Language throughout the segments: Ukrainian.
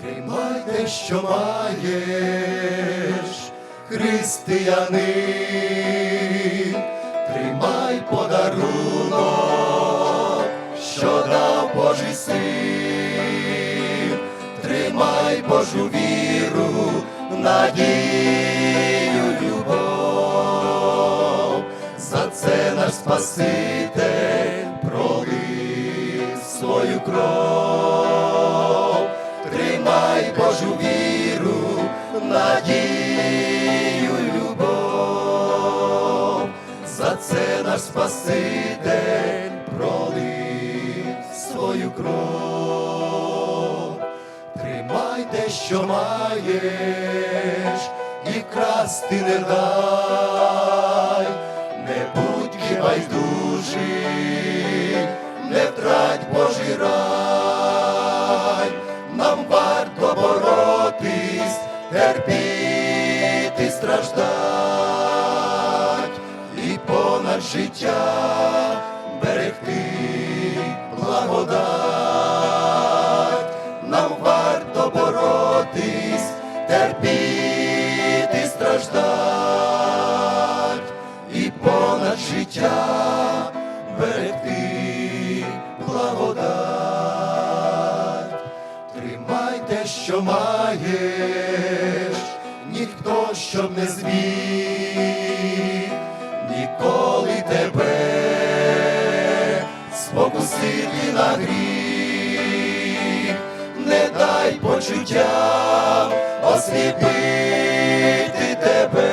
Тримай те, що маєш, християнин, тримай подарунок, що дав Божий син, тримай Божу віру, надію, любов, за це наш Спаситель пролив свою кров, Божу віру, надію, любов, за це наш Спаситель пролив свою кров. Тримай те, що маєш, і красти не дай, не будь байдужий, не втрать Божий рай, життя берегти благодать, нам варто боротись, терпіти, страждать, і понад життя берегти благодать. Тримай те, що маєш, ніхто щоб не зміг, ніколи тебе спокусити на гріх, не дай почуттям осліпити тебе,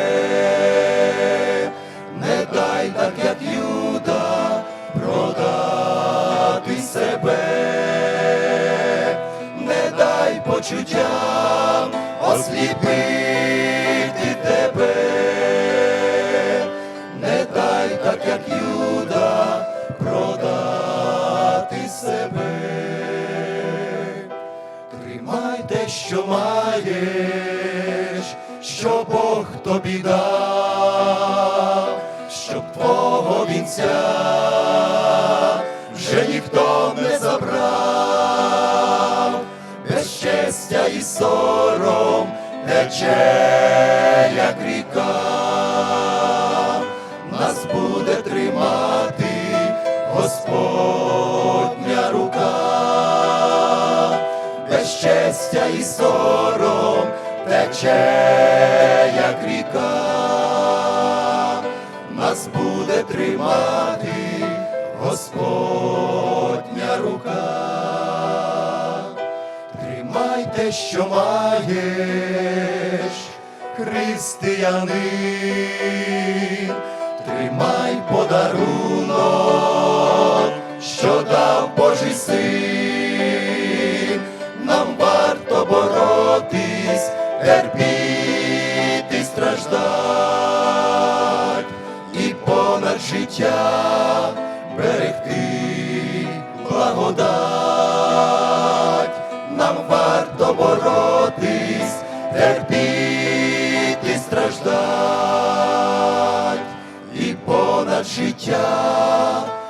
не дай так, як Юда, продати себе. Не дай почуттям осліпити як Юда, продати себе, тримай те, що маєш, що Бог тобі дав, щоб твого вінця вже ніхто не забрав, безчестя і сором тече, як ріка, безчестя і сором тече, як ріка, нас буде тримати Господня рука. Тримай те, що маєш, християнин, тримай подарунок, терпіти, страждать, і понад життя берегти благодать, нам варто боротись, терпіти, страждать, і понад життя